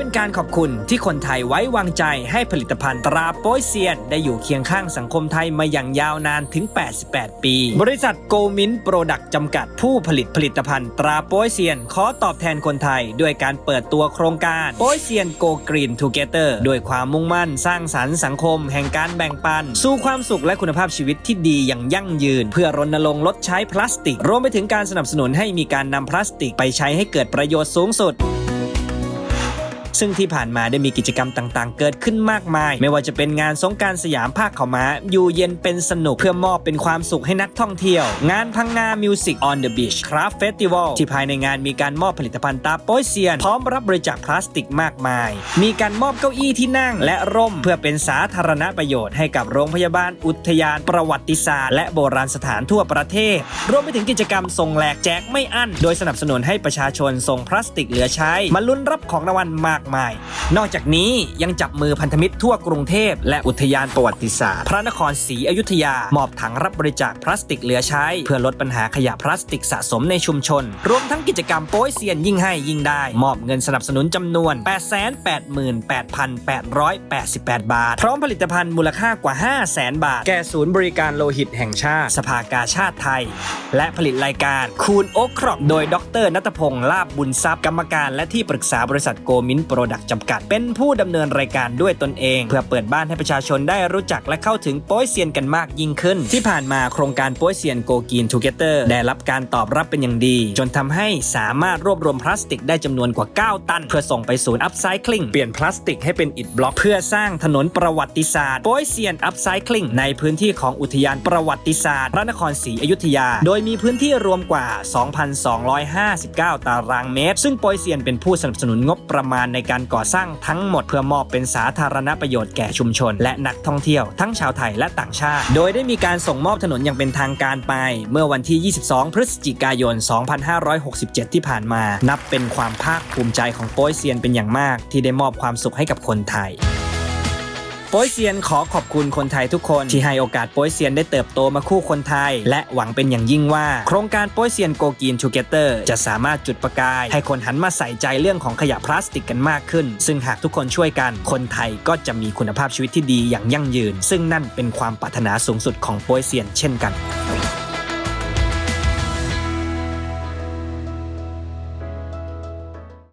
เป็นการขอบคุณที่คนไทยไว้วางใจให้ผลิตภัณฑ์ตราโป้ยเซียน ได้อยู่เคียงข้างสังคมไทยมาอย่างยาวนานถึง 88 ปี บริษัทโกมินโปรดักต์จำกัดผู้ผลิตผลิตภัณฑ์ตราโป้ยเซียน ขอตอบแทนคนไทย ด้วยการเปิดตัวโครงการโป้ยเซียนโกกรีนทูเกเตอร์ด้วยความมุ่งมั่นสร้างสรรค์สังคม แห่งการแบ่งปัน สู่ความสุขและคุณภาพชีวิตที่ดีอย่างยั่งยืน เพื่อรณรงค์ลดใช้พลาสติก รวมไปถึงการสนับสนุนให้มีการนำพลาสติกไปใช้ให้เกิดประโยชน์สูงสุด ซึ่งที่ผ่านมาได้มีกิจกรรมต่างๆ เกิดขึ้นมากมาย ไม่ว่าจะเป็นงานสงการสยามภาคเขาม้าอยู่เย็นเป็นสนุกเพื่อมอบเป็นความสุขให้นักท่องเที่ยว งานพังงา Music on the Beach Craft Festival ที่ภายในงานมีการมอบผลิตภัณฑ์ตาโป้ยเซียน พร้อมรับบริจาคพลาสติกมากมาย มีการมอบเก้าอี้ที่นั่ง และร่มเพื่อเป็นสาธารณประโยชน์ให้กับโรงพยาบาลอุทยานประวัติศาสตร์และโบราณสถานทั่วประเทศ รวมไปถึงกิจกรรมส่งแหลกแจกไม่อั้น โดยสนับสนุนให้ประชาชนส่งพลาสติกเหลือใช้มาลุ้นรับของรางวัลมากมาย นอกจากนี้ยังจับมือพันธมิตรทั่วกรุงเทพ และอุทยานประวัติศาสตร์ พระนครศรีอยุธยามอบถังรับบริจาคพลาสติกเหลือใช้ เพื่อลดปัญหาขยะพลาสติกสะสมในชุมชน รวมทั้งกิจกรรมโป้ยเซียนยิ่งให้ยิ่งได้ มอบเงินสนับสนุนจำนวน 888,888 บาท พร้อมผลิตภัณฑ์มูลค่ากว่า 500,000 บาท แก่ศูนย์บริการโลหิตแห่งชาติ สภากาชาติไทย และผลิตรายการคูณโอ๊คครอกโดยดรนัตพงศ์ลาบบุญทรัพย์กรรมการ และที่ปรึกษาบริษัทโกมินโปรดักต์จำกัดเป็นผู้ดำเนินรายการด้วยตนเอง เพื่อเปิดบ้านให้ประชาชนได้รู้จักและเข้าถึงโป้ยเซียนกันมากยิ่งขึ้น ที่ผ่านมาโครงการโป้ยเซียนโกกีนทูเกเตอร์ได้รับการตอบรับเป็นอย่างดี จนทำให้สามารถรวบรวมพลาสติกได้จำนวนกว่า 9 ตัน เพื่อส่งไปศูนย์อัพไซคลิงเปลี่ยนพลาสติกให้เป็นอิฐบล็อกเพื่อสร้างถนนประวัติศาสตร์โป้ยเซียนอัพไซคลิงในพื้นที่ของอุทยานประวัติศาสตร์พระนครศรีอยุธยา โดยมีพื้นที่รวมกว่า 2,259 ตารางเมตร ซึ่งโป้ยเซียนเป็นผู้สนับสนุนงบประมาณในการก่อสร้างทั้งหมดเพื่อมอบเป็นสาธารณประโยชน์แก่ชุมชน และนักท่องเที่ยว ทั้งชาวไทยและต่างชาติ โดยได้มีการส่งมอบถนนอย่างเป็นทางการไป เมื่อวันที่ 22 พฤศจิกายน 2567 ที่ผ่านมา นับเป็นความภาคภูมิใจของโป้ยเซียนเป็นอย่างมาก ที่ได้มอบความสุขให้กับคนไทย โป้ยเซียนขอขอบคุณคนไทยทุกคนที่ให้โอกาสโป้ยเซียนได้เติบโตมาคู่คนไทย และหวังเป็นอย่างยิ่งว่า โครงการโป้ยเซียนโกกีนทูเกเตอร์จะสามารถจุดประกาย ให้คนหันมาใส่ใจเรื่องของขยะพลาสติกกันมากขึ้น ซึ่งหากทุกคนช่วยกัน คนไทยก็จะมีคุณภาพชีวิตที่ดีอย่างยั่งยืน ซึ่งนั่นเป็นความปรารถนาสูงสุดของโป้ยเซียนเช่นกัน